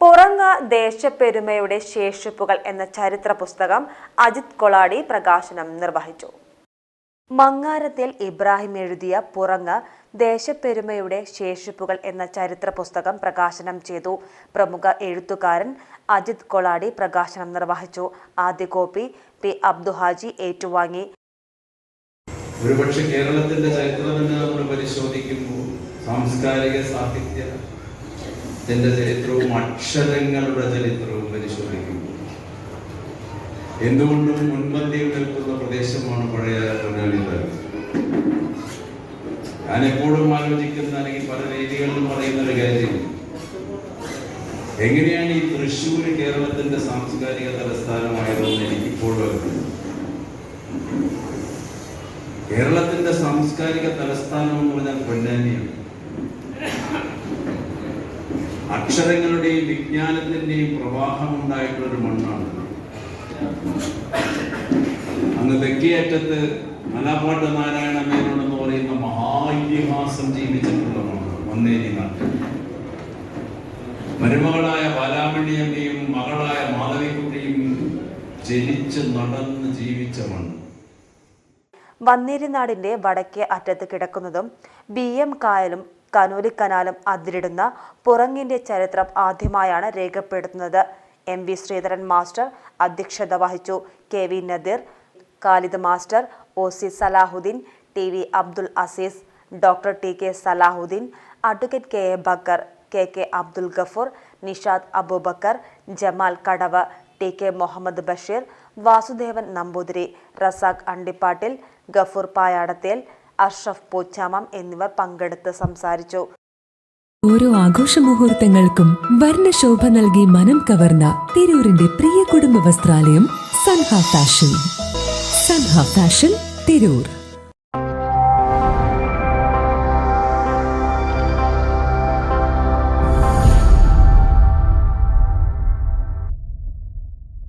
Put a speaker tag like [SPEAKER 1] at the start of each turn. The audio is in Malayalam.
[SPEAKER 1] പുറങ്ങ ദേശപ്പെരുമയുടെ ശേഷിപ്പുകൾ എന്ന ചരിത്ര പുസ്തകം അജിത് കൊളാടി പ്രകാശനം നിർവഹിച്ചു. മങ്ങാരത്തിൽ ഇബ്രാഹിം എഴുതിയ പുറങ്ങ ദേശപ്പെരുമയുടെ ശേഷിപ്പുകൾ എന്ന ചരിത്ര പുസ്തകം പ്രകാശനം ചെയ്തു. പ്രമുഖ എഴുത്തുകാരൻ അജിത് കൊളാടി പ്രകാശനം നിർവഹിച്ചു. ആദ്യ കോപ്പി പി അബ്ദുഹാജി ഏറ്റുവാങ്ങി.
[SPEAKER 2] ഒരുപക്ഷെ കേരളത്തിന്റെ ചരിത്രം നമ്മൾ പരിശോധിക്കുമ്പോൾ സാംസ്കാരിക സാഹിത്യത്തിന്റെ ചരിത്രവും അക്ഷരങ്ങളുടെ ചരിത്രവും പരിശോധിക്കുമ്പോൾ എന്തുകൊണ്ടും മുൻപന്തിയിൽ നിൽക്കുന്ന പ്രദേശമാണ് പഴയ താലൂക്ക് ഞാൻ എപ്പോഴും ആലോചിക്കുന്ന അല്ലെങ്കിൽ പല രീതികളിലും പറയുന്ന ഒരു കാര്യം. എങ്ങനെയാണ് ഈ തൃശ്ശൂർ കേരളത്തിന്റെ സാംസ്കാരിക തലസ്ഥാനമായതെന്ന് എനിക്കിപ്പോഴും കേരളത്തിന്റെ സാംസ്കാരിക തലസ്ഥാനം എന്ന് പറഞ്ഞാൽ പൊന്നാനിയാണ്. അക്ഷരങ്ങളുടെയും വിജ്ഞാനത്തിന്റെയും പ്രവാഹം ഉണ്ടായിട്ടുള്ള ഒരു മണ്ണാണ്. അന്ന് തെക്കേയറ്റത്ത് മലപ്പാട്ട് നാരായണ മേനോൻ എന്ന് പറയുന്ന മഹാഇതിഹാസം ജീവിച്ചിട്ടുള്ള മന്നേരി നാട്ടിൽ മരുമകളായ ബാലാമണിയമ്മയും മകളായ മാധവിക്കുട്ടിയും ജനിച്ച് നടന്ന് ജീവിച്ച മണ്ണ്.
[SPEAKER 1] വന്നേരിനാടിന്റെ വടക്കേ അറ്റത്ത് കിടക്കുന്നതും ബി എം കായലും കനോലിക്കനാലും അതിരിടുന്ന പുറങ്ങിന്റെ ചരിത്രം ആദ്യമായാണ് രേഖപ്പെടുത്തുന്നത്. എം വി ശ്രീധരൻ മാസ്റ്റർ അധ്യക്ഷത വഹിച്ചു. K V Nadeer Khalid master O C Salahuddin T V Abdul Azeez doctor T K Salahuddin advocate K A Bakker K K Abdul Gafoor Nishad Aboobacker Jamal Kadavu T K Muhammad Basheer Vasudevan Namboothiri Razak Andippattil Gafoor Payadathel Ashraf Pochamam എന്നിവർ പങ്കെടുത്ത് സംസാരിച്ചു.
[SPEAKER 3] ഓരോ ആഘോഷ മുഹൂർത്തങ്ങൾക്കും വർണശോഭ നൽകി മനം കവർന്ന തിരൂരിന്റെ പ്രിയ കുടുംബ വസ്ത്രാലയം സൻഹ ഫാഷൻ. സൻഹ ഫാഷൻ തിരൂർ.